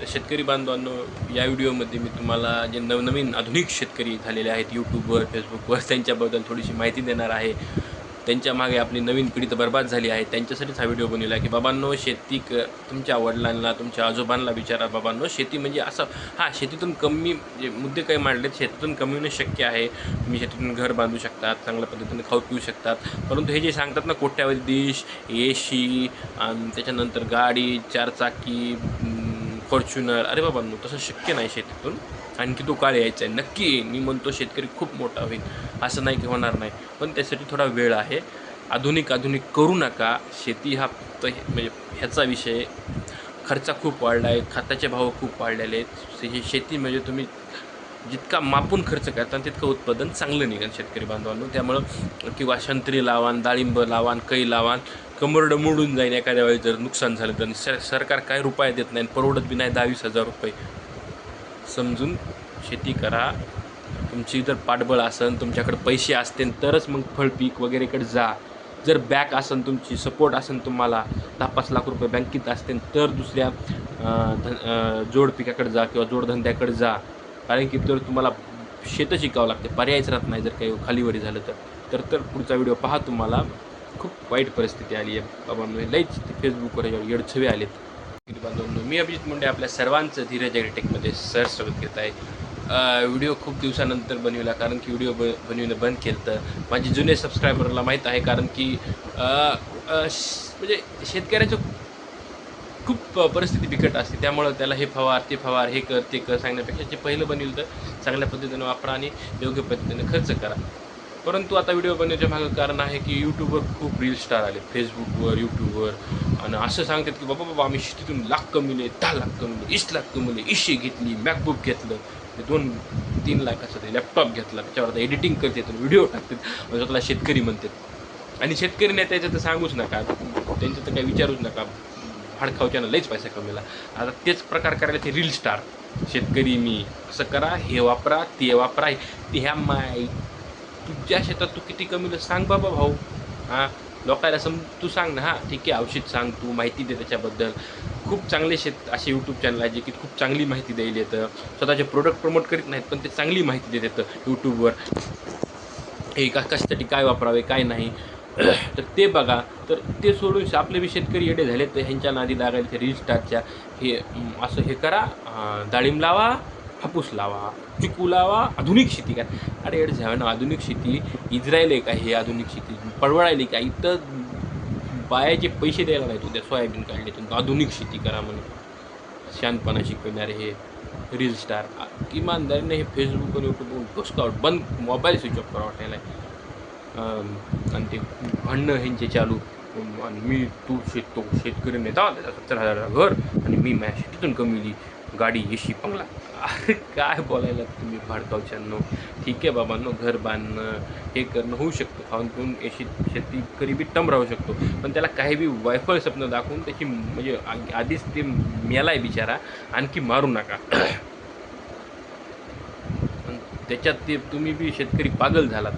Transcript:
तर शेतकरी बांधवांनो या व्हिडिओमध्ये मी तुम्हाला जे नवनवीन आधुनिक शेतकरी झालेले आहेत यूट्यूबवर फेसबुकवर त्यांच्याबद्दल थोडीशी माहिती देणार आहे. त्यांच्या मागे आपली नवीन पिढी तर बरबाद झाली आहे. त्यांच्यासाठीच हा व्हिडिओ बनवला की बाबांनो शेती क तुमच्या वडिलांना तुमच्या आजोबांना विचारा बाबांनो शेती म्हणजे असं हां शेतीतून कमी जे मुद्दे काही मांडलेत शेतीतून कमी होणं शक्य आहे. तुम्ही शेतीतून घर बांधू शकतात चांगल्या पद्धतीने खाऊ पिऊ शकतात. परंतु हे जे सांगतात ना कोट्यावधी देश एशी आणि त्याच्यानंतर गाडी चारचाकी फॉर्च्युनर अरे बाबांनो तसं शक्य नाही शेतीतून. आणखी तो काळ यायचा आहे. नक्की मी म्हणतो शेतकरी खूप मोठा होईल. असं नाही की होणार नाही. पण त्यासाठी थोडा वेळ आहे. आधुनिक आधुनिक करू नका. शेती हा फक्त हे- म्हणजे ह्याचा विषय. खर्च खूप वाढला आहे. खताचे भाव खूप वाढलेले आहेत. हे शेती म्हणजे तुम्ही जितका मापून खर्च करता तितकं उत्पादन चांगलं निघेल शेतकरी बांधवांनो. त्यामुळं किंवा संत्री लावान डाळिंब लावान कै लावान कमरडं मोडून जाईन एखाद्या वेळी जर नुकसान झालं तर. सर सरकार काय रुपये देत नाही परवडत बी नाही दहावीस हजार रुपये. समजून शेती करा. तुमची जर पाठबळ असेल तुमच्याकडे पैसे असतील तरच मग फळपीक वगैरेकडे जा. जर बॅक असेल तुमची सपोर्ट असेल तुम्हाला दहा पाच लाख रुपये बँकेत असतील तर दुसऱ्या अं, धन जोड जा किंवा जोडधंद्याकडे जा. कारण की तर तुम्हाला शेतं शिकावं लागते. पर्यायच राहत नाही जर काही खालीवरी झालं तर. तर तर पुढचा व्हिडिओ पहा तुम्हाला. खूप वाईट परिस्थिती आली आहे. बाबांनो लईच फेसबुकवर येडछवे आलेत. बांधवांनो मी अभिजित मुंडे आपल्या सर्वांचं धीरज ॲग्रीटेकमध्ये सर स्वागत घेत आहे. व्हिडिओ खूप दिवसानंतर बनविला कारण की व्हिडिओ ब बनविणं बंद केलं तर माझे जुने सबस्क्रायबरला माहीत आहे कारण की श- म्हणजे शेतकऱ्याचं खूप परिस्थिती बिकट असते. त्यामुळं त्याला हे फवार ते फवार हे कर ते कर सांगण्यापेक्षा जे पहिलं बनविलं तर चांगल्या पद्धतीनं वापरा आणि योग्य पद्धतीनं खर्च करा. परंतु आता व्हिडिओ बनवण्याच्या मागं कारण आहे की यूट्यूबवर खूप रील स्टार आले. फेसबुकवर यूट्यूबवर आणि असं सांगतात की बाबा बाबा आम्ही शेतीतून लाख कमविले दहा लाख कमवले वीस लाख कमवले इशे घेतली मॅकबुक घेतलं ते दोन तीन लाखाचं ते लॅपटॉप घेतला त्याच्यावर आता एडिटिंग करतात व्हिडिओ टाकतात. म्हणजे आणि स्वतःला शेतकरी म्हणतात. आणि शेतकरी नाही तर सांगूच नका. त्यांचं तर काही विचारूच नका. हाडखावच्यानं लईच पैसा कमीला आता तेच प्रकार करायला ते रील स्टार शेतकरी मी. असं करा हे वापरा ते वापरा. ते ह्या माय तुझ्या शेतात तू किती कमी सांग बाबा भाऊ. हां लोकायला सम तू सांग ना हां ठीक आहे औषध सांग तू माहिती दे त्याच्याबद्दल. खूप चांगले शेत असे यूट्यूब चॅनल आहे जे की खूप चांगली माहिती द्यायला येतं. स्वतःचे प्रोडक्ट प्रमोट करीत नाहीत पण ते चांगली माहिती देत येतं यूट्यूबवर हे का कशासाठी काय वापरावे काय नाही. तर ते बघा. तर ते सोडून आपले बी शेतकरी येडे झाले तर ह्यांच्या नादी लागायचे ते रील स्टारच्या हे असं हे करा. डाळिंब लावा. हापूस लावा चिकू लावा आधुनिक शेती करा. अरे एड झालं आधुनिक शेती. इस्रायल आहे का हे आधुनिक शेती? परवडायली का? इथं बायाचे पैसे द्यायला नाही उद्या सोयाबीन काढले तुमचं आधुनिक शेती करा म्हणून शानपणा शिकवणारे हे रील स्टार इमानदारीने हे फेसबुक आणि यूट्यूबवरून घुसकावट बंद मोबाईल स्विच ऑफ करा वाटायला आणि ते भांडणं ह्यांचे चालू. आणि मी तू शेत तो शेतकरी नेता त्याचा सत्तर हजार घर. आणि मी माझ्या शेतीतून दिली गाडी येशी पंगला. अरे काय बोलायला तुम्ही भाडकावच्यांनो ठीक आहे बाबांनो घर बांधणं हे करणं होऊ शकतं. खाऊन पिऊन येशी शेती बी टम राहू शकतो. पण त्याला काही बी वायफळ स्वप्न दाखवून त्याची म्हणजे आ- आधीच ते मेलाय बिचारा. आणखी मारू नका. त्याच्यात ते तुम्ही बी शेतकरी पागल झालात.